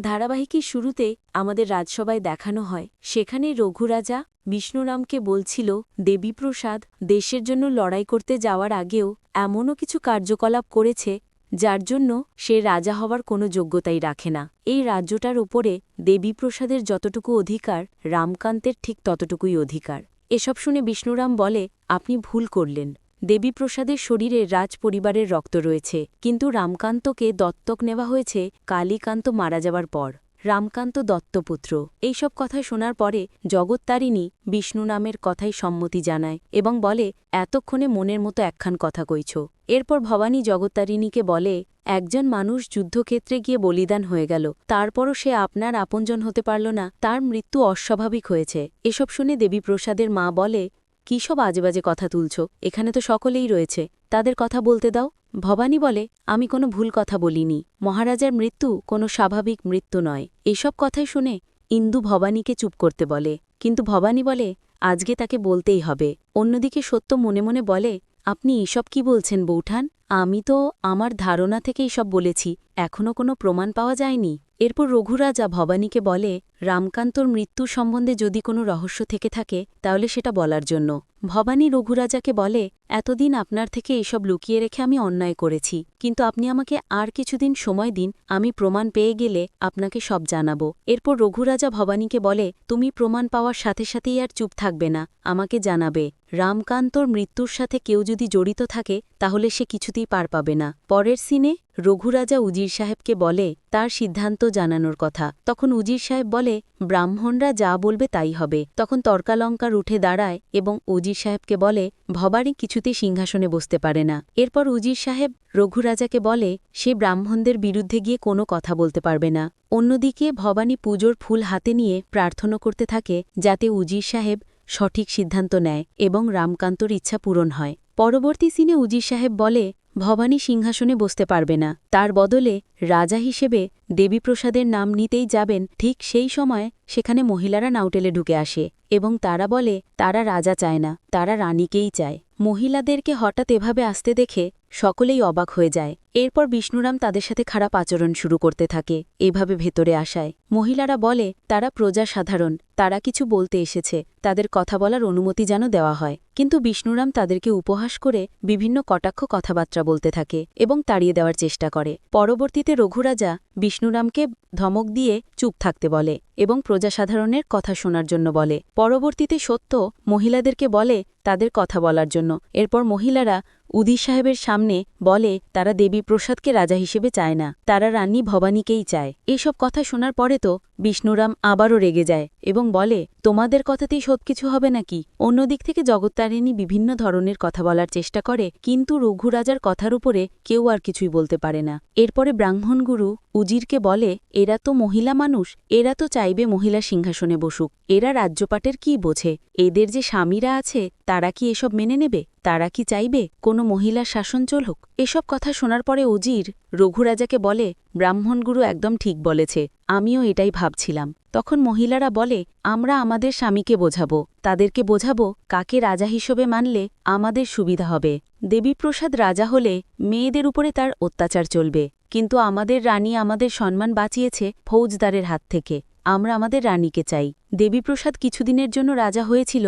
ধারাবাহিকের শুরুতে আমাদের রাজসভায় দেখানো হয়। সেখানে রঘুরাজা বিষ্ণুরামকে বলছিল, দেবীপ্রসাদ, দেশের জন্য লড়াই করতে যাওয়ার আগেও এমনও কিছু কার্যকলাপ করেছে, যার জন্য সে রাজা হওয়ার কোনো যোগ্যতাই রাখে না। এই রাজ্যটার ওপরে দেবীপ্রসাদের যতটুকু অধিকার, রামকান্তের ঠিক ততটুকুই অধিকার। এসব শুনে বিষ্ণুরাম বলে, আপনি ভুল করলেন। দেবীপ্রসাদের শরীরে রাজ পরিবারের রক্ত রয়েছে, কিন্তু রামকান্তকে দত্তক নেওয়া হয়েছে কালীকান্ত মারা যাবার পর। রামকান্ত দত্তপুত্র। এইসব কথা শোনার পরে জগত্তারিণী বিষ্ণু নামের কথাই সম্মতি জানায় এবং বলে, এতক্ষণে মনের মতো একখান কথা কইছ। এরপর ভবানী জগত্তারিণীকে বলে, একজন মানুষ যুদ্ধক্ষেত্রে গিয়ে বলিদান হয়ে গেল, তারপরও সে আপনার আপনজন হতে পারল না, তার মৃত্যু অস্বাভাবিক হয়েছে। এসব শুনে দেবীপ্রসাদের মা বলে কী সব আজেবাজে কথা তুলছ? এখানে তো সকলেই রয়েছে। তাদের কথা বলতে দাও। ভবানী বলে, আমি কোনো ভুল কথা বলিনি। মহারাজার মৃত্যু কোনো স্বাভাবিক মৃত্যু নয়। এসব কথাই শুনে ইন্দু ভবানীকে চুপ করতে বলে। কিন্তু ভবানী বলে, আজকে তাকে বলতেই হবে। অন্যদিকে সত্য মনে মনে বলে, আপনি এসব কি বলছেন বৌঠান? আমি তো আমার ধারণা থেকে এসব বলেছি। এখনও কোনো প্রমাণ পাওয়া যায়নি। এরপর রঘুরাজা ভবানীকে বলে, রামকান্তর মৃত্যু সম্বন্ধে যদি কোনো রহস্য থেকে থাকে, তাহলে সেটা বলার জন্য। ভবানী রঘুরাজাকে বলে, এতদিন আপনার থেকে এসব লুকিয়ে রেখে আমি অন্যায় করেছি, কিন্তু আপনি আমাকে আর কিছুদিন সময় দিন, আমি প্রমাণ পেয়ে গেলে আপনাকে সব জানাব। এরপর রঘুরাজা ভবানীকে বলে, তুমি প্রমাণ পাওয়ার সাথে সাথেই আর চুপ থাকবে না, আমাকে জানাবে। রামকান্তর মৃত্যুর সাথে কেউ যদি জড়িত থাকে, তাহলে সে কিছুতেই পার পাবে না। পরের সিনে রঘুরাজা উজির সাহেবকে বলে তার সিদ্ধান্ত জানানোর কথা। তখন উজির সাহেব বলে, ব্রাহ্মণরা যা বলবে তাই হবে। তখন তর্কালঙ্কার উঠে দাঁড়ায় এবং উজির সাহেবকে বলে, ভবানী কিছুতে সিংহাসনে বসতে পারে না। এরপর উজির সাহেব রঘুরাজাকে বলে, সে ব্রাহ্মণদের বিরুদ্ধে গিয়ে কোনো কথা বলতে পারবে না। অন্যদিকে ভবানী পুজোর ফুল হাতে নিয়ে প্রার্থনা করতে থাকে, যাতে উজির সাহেব সঠিক সিদ্ধান্ত নেয় এবং রামকান্তর ইচ্ছা পূরণ হয়। পরবর্তী সিনে উজির সাহেব বলে ভবানী সিংহাসনে বসতে পারবে না। তার বদলে রাজা হিসেবে দেবীপ্রসাদের নাম নিতেই যাবেন ঠিক সেই সময় সেখানে মহিলারা নাউটেলে ঢুকে আসে এবং তারা বলে, তারা রাজা চায় না, তারা রানীকেই চায়। মহিলাদেরকে হঠাৎ এভাবে আসতে দেখে সকলেই অবাক হয়ে যায়। এরপর বিষ্ণুরাম তাদের সাথে খারাপ আচরণ শুরু করতে থাকে, এভাবে ভেতরে আসায়। মহিলারা বলে, তারা প্রজা সাধারণ, তারা কিছু বলতে এসেছে, তাদের কথা বলার অনুমতি যেন দেওয়া হয়। কিন্তু বিষ্ণুরাম তাদেরকে উপহাস করে বিভিন্ন কটাক্ষ কথাবার্তা বলতে থাকে এবং তাড়িয়ে দেওয়ার চেষ্টা করে। পরবর্তীতে রঘুরাজা বিষ্ণুরামকে ধমক দিয়ে চুপ থাকতে বলে এবং প্রজাসাধারণের কথা শোনার জন্য বলে। পরবর্তীতে সত্য মহিলাদেরকে বলে তাদের কথা বলার জন্য। এরপর মহিলারা উদি সাহেবের সামনে বলে, তারা দেবী প্রসাদকে রাজা হিসেবে চায় না। তারা রানী ভবানীকেই চায়। এসব কথা শোনার পরে তো বিষ্ণুরাম আবারও রেগে যায় এবং বলে, তোমাদের কথাতেই সবকিছু হবে নাকি? অন্যদিক থেকে জগত্তারিণী বিভিন্ন ধরনের কথা বলার চেষ্টা করে, কিন্তু রঘুরাজার কথার উপরে কেউ আর কিছুই বলতে পারে না। এরপরে ব্রাহ্মণগুরু উজিরকে বলে, এরা তো মহিলা মানুষ, এরা তো চাইবে মহিলা সিংহাসনে বসুক, এরা রাজ্যপাটের কি বোঝে? এদের যে স্বামীরা আছে, তারা কি এসব মেনে নেবে? তারা কি চাইবে কোনো মহিলার শাসন চলুক? এসব কথা শোনার পরে উজির রঘুরাজাকে বলে, ব্রাহ্মণগুরু একদম ঠিক বলেছে আমিও এটাই ভাবছিলাম। তখন মহিলারা বলে, আমরা আমাদের স্বামীকে বোঝাবো। তাদেরকে বোঝাবো কাকে রাজা হিসেবে মানলে আমাদের সুবিধা হবে। দেবীপ্রসাদ রাজা হলে মেয়েদের উপরে তার অত্যাচার চলবে। কিন্তু আমাদের রানী আমাদের সম্মান বাঁচিয়েছে ফৌজদারের হাত থেকে। আমরা আমাদের রানীকে চাই। দেবীপ্রসাদ কিছুদিনের জন্য রাজা হয়েছিল।